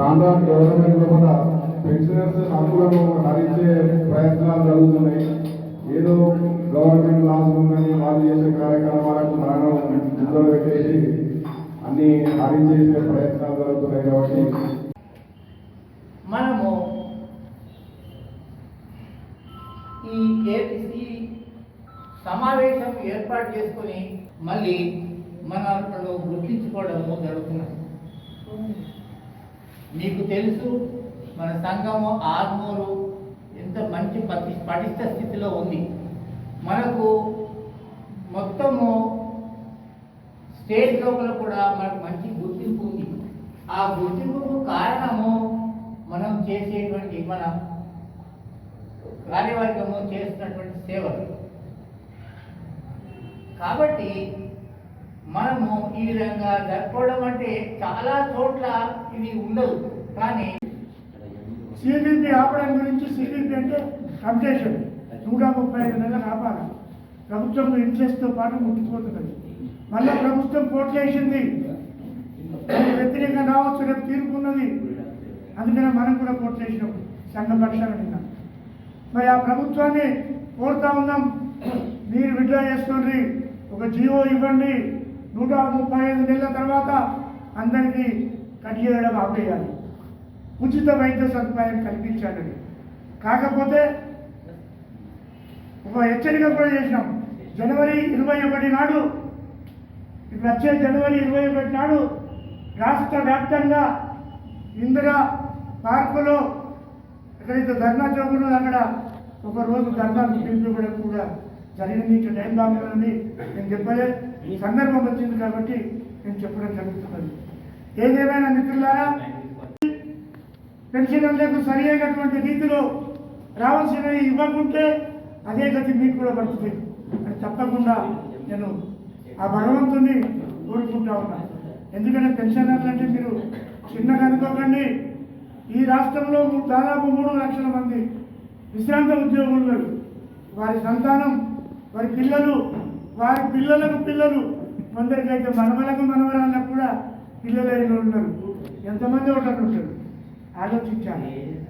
రాను రాను గవర్నమెంట్ కూడా పెన్షనర్స్ హక్కులను హరించే ప్రయత్నాలు జరుగుతున్నాయి. ఏదో గవర్నమెంట్ లాస్ ఉందని వాళ్ళు చేసే కార్యక్రమాలకు మనం ఇంట్లో పెట్టేసి అన్ని హరించేసే ప్రయత్నాలు జరుగుతున్నాయి కాబట్టి. మనము ఈ ఏ- ఈ సమావేశం ఏర్పాటు చేసుకుని మళ్ళీ మన గుర్తించుకోవడము జరుగుతున్నది. మీకు తెలుసు మన సంఘము ఆర్మూరు ఎంత మంచి పటి పటిష్ట స్థితిలో ఉంది. మనకు మొత్తము స్టేట్ లోపల కూడా మనకు మంచి గుర్తింపు ఉంది. ఆ గుర్తింపుకు కారణము మనం చేసేటువంటి మన కార్యవర్గము చేస్తున్నటువంటి సేవలు. కాబట్టి మనము ఈ విధంగా జరుపుకోవడం అంటే చాలా చోట్ల ఇది ఉండదు కానీ సిబిపి ఆపడం గురించి సిబిపి అంటే కంప్లీషన్ నూట ముప్పై ఐదు నెలలు ఆపాలి. ప్రభుత్వం ఇంట్రెస్ట్తో పాటు ముట్టిపోతున్నది మళ్ళీ ప్రభుత్వం కోర్టు చేసింది. వ్యతిరేకంగా రావచ్చు రేపు తీర్పు ఉన్నది. అందుకనే మనం కూడా కోర్టు చేసినాం. సంఘ పక్షాన నిన్న. మరి ఆ ప్రభుత్వాన్ని కోరుతా ఉన్నాం. మీరు విడ్రా చేసుకోండి. ఒక జీవో ఇవ్వండి. నూట ముప్పై ఐదు నెలల తర్వాత అందరికీ కట్ చేయడం ఆపేయాలి. ఉచిత వైద్య సదుపాయం కల్పించాలని కాకపోతే ఒక హెచ్చరిక కూడా చేసినాం. జనవరి ఇరవై ఒకటి నాడు ఇప్పుడు వచ్చే జనవరి ఇరవై ఒకటి నాడు రాష్ట్ర వ్యాప్తంగా ఇందిరా పార్కులో ఎక్కడైతే ధర్నా చౌకులు అక్కడ ఒక రోజు ధర్నా పిలిపివ్వడం కూడా జరిగిన మీకు టైం బాగుందని నేను చెప్పలే ఈ సందర్భం వచ్చింది కాబట్టి నేను చెప్పడం జరుగుతున్నది. ఏదేమైనా మిత్రులారా పెన్షనర్లకు సరి అయినటువంటి రీతిలో రావాల్సినవి ఇవ్వకుంటే అదే గతి మీకు కూడా పడుతుంది అని తప్పకుండా నేను ఆ భగవంతుని కోరుకుంటా ఉన్నా. ఎందుకంటే పెన్షనర్లు అంటే మీరు చిన్నగా అనుకోకండి ఈ రాష్ట్రంలో దాదాపు మూడు లక్షల మంది విశ్రాంత ఉద్యోగులు వారి సంతానం వారి పిల్లలు వారి పిల్లలకు పిల్లలు. కొందరికైతే మనవలకు మనవరాళ్ళకు కూడా పిల్లలైన ఉన్నారు. ఎంతమంది ఒకటి ఉంటారు? ఆలోచించాలి.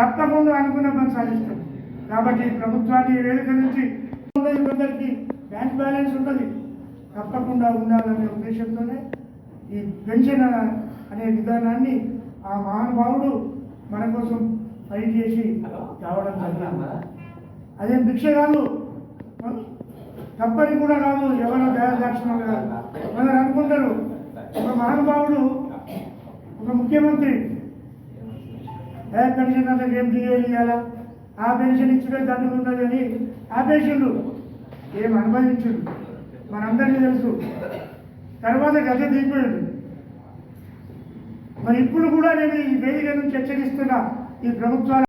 తప్పకుండా అనుకున్న పని సాధిస్తాం. కాబట్టి ప్రభుత్వాన్ని వేదిక నుంచి కొందరికి బ్యాంక్ బ్యాలెన్స్ ఉన్నది. తప్పకుండా ఉండాలనే ఉద్దేశంతోనే ఈ పెన్షన్ అన- విధానాన్ని ఆ మహానుభావుడు మన కోసం ఫైట్ చేసి రావడం జరిగింది. అదేం భిక్ష కాదు. తప్పని కూడా కాదు ఎవరో దయాదాక్షిణం కాదు మనం అనుకుంటారు ఒక మహానుభావుడు ఒక ముఖ్యమంత్రి ఏ పెన్షన్ అంటే ఏం చేయాలి ఇవ్వాలా ఆ పెన్షన్ ఇచ్చితే దండం ఉన్నది అని ఆపేసిండు. ఏం అనుభవించుడు? మనందరికీ తెలుసు. తర్వాత గత దిగిపోయాడు. మరి ఇప్పుడు కూడా నేను ఈ వేదిక నుంచి హెచ్చరిస్తున్నా ఈ ప్రభుత్వాలు